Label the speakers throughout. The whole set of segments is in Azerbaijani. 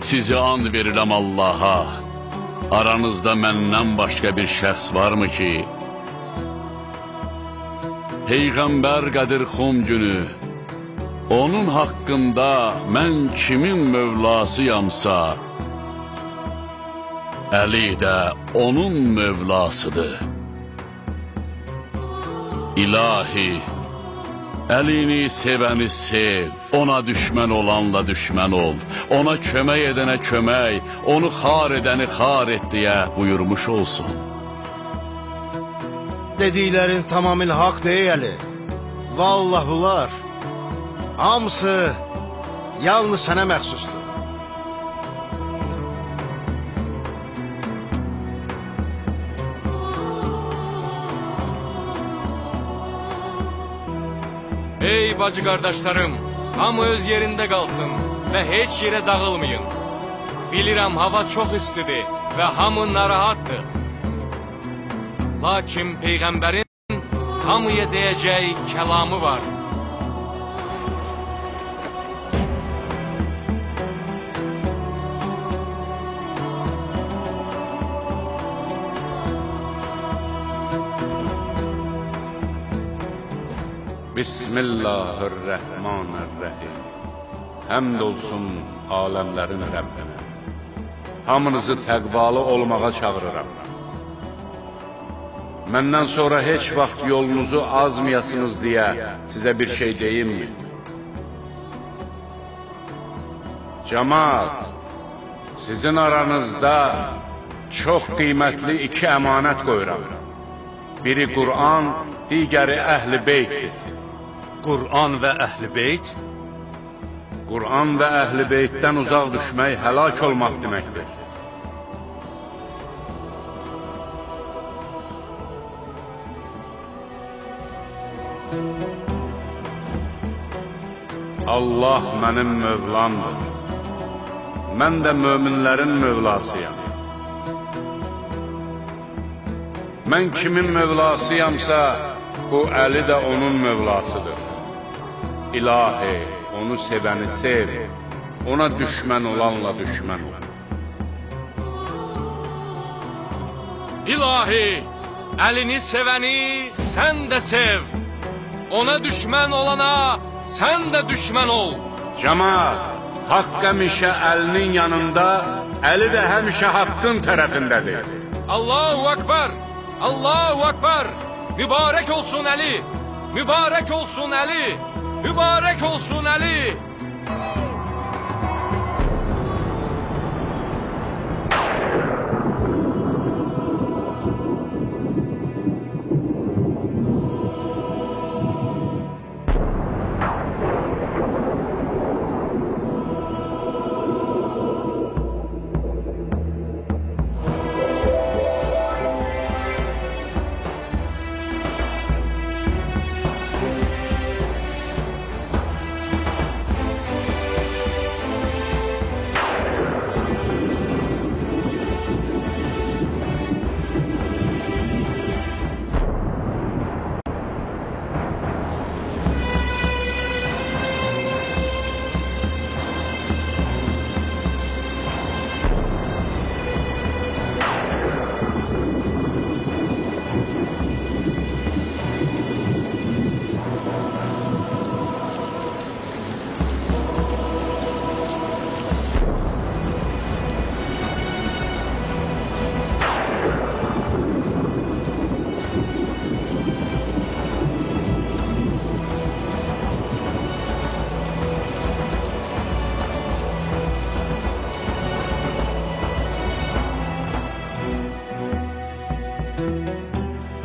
Speaker 1: Sizi and verirəm Allaha. Aranızda məndən başqa bir şəxs varmı ki, Peyğəmbər Qədir Xum günü onun haqqında mən kimin mövlasıyamsa, Əli də onun mövlasıdır. İlahi, Əlini sevəni sev, ona düşmən olanla düşmən ol, ona kömək edənə kömək, onu xar edəni xar et deyə buyurmuş olsun.
Speaker 2: Dediklərin tamamilə haqq deyəli. Vallah bunlar hamısı yalnız sənə məxsusdur.
Speaker 3: Ey bacı qardaşlarım, hamı öz yerində qalsın və heç yerə dağılmayın. Bilirəm hava çox istidir və hamı narahatdır. Lakin Peyğəmbərin hamıya deyəcək kəlamı var.
Speaker 4: Bismillahirrahmanirrahim. Həmd olsun aləmlərin Rəbbinə. Hamınızı təqvalı olmağa çağırıram. Məndən sonra heç vaxt yolunuzu azmayasınız deyə sizə bir şey deyimmi? Cəmaat, sizin aranızda çox qiymətli iki əmanət qoyuram. Biri Qur'an, digəri Əhl-i Beytdir.
Speaker 5: Qur'an və Əhl-i Beyt
Speaker 4: Qur'an və Əhl-i Beytdən uzaq düşmək həlak olmaq deməkdir. Allah mənim Mövlamdır. Mən də möminlərin Mövlasıyam. Mən kimin Mövlasıyamsa, bu Əli də onun Mövlasıdır. İlahi, onu sevəni sev, ona düşmən olanla düşmən ol.
Speaker 3: İlahi, əlini sevəni sən də sev. Ona düşmən olana sən də düşmən ol.
Speaker 4: Cəmaat, haqq həmişə əlinin yanında, əli də həmişə haqqın tərəfindədir.
Speaker 3: Allahu Akbar! Allahu Akbar! Mübarək olsun Əli! Mübarək olsun Əli! Mübarək olsun Əli!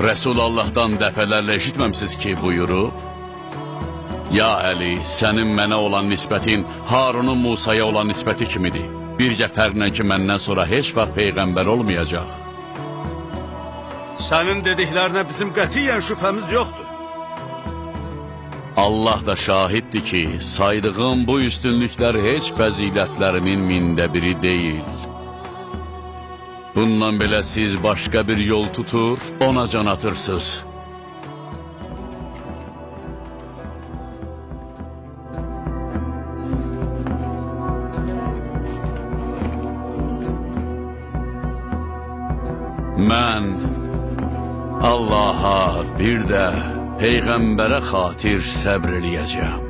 Speaker 1: Rəsul Allahdan dəfələrlə eşitməmsiz ki, buyurub, Ya Əli, sənin mənə olan nisbətin Harunun Musaya olan nisbəti kimidir. Bircə fərqlə ki, məndən sonra heç vaxt Peyğəmbər olmayacaq.
Speaker 5: Sənin dediklərinə bizim qətiyyən şübhəmiz yoxdur.
Speaker 1: Allah da şahiddir ki, saydığım bu üstünlüklər heç fəzilətlərimin mində biri deyil. Bundan belə siz başqa bir yol tutur, ona can atırsınız. Mən Allaha bir də Peyğəmbərə xatir səbr eləyəcəm.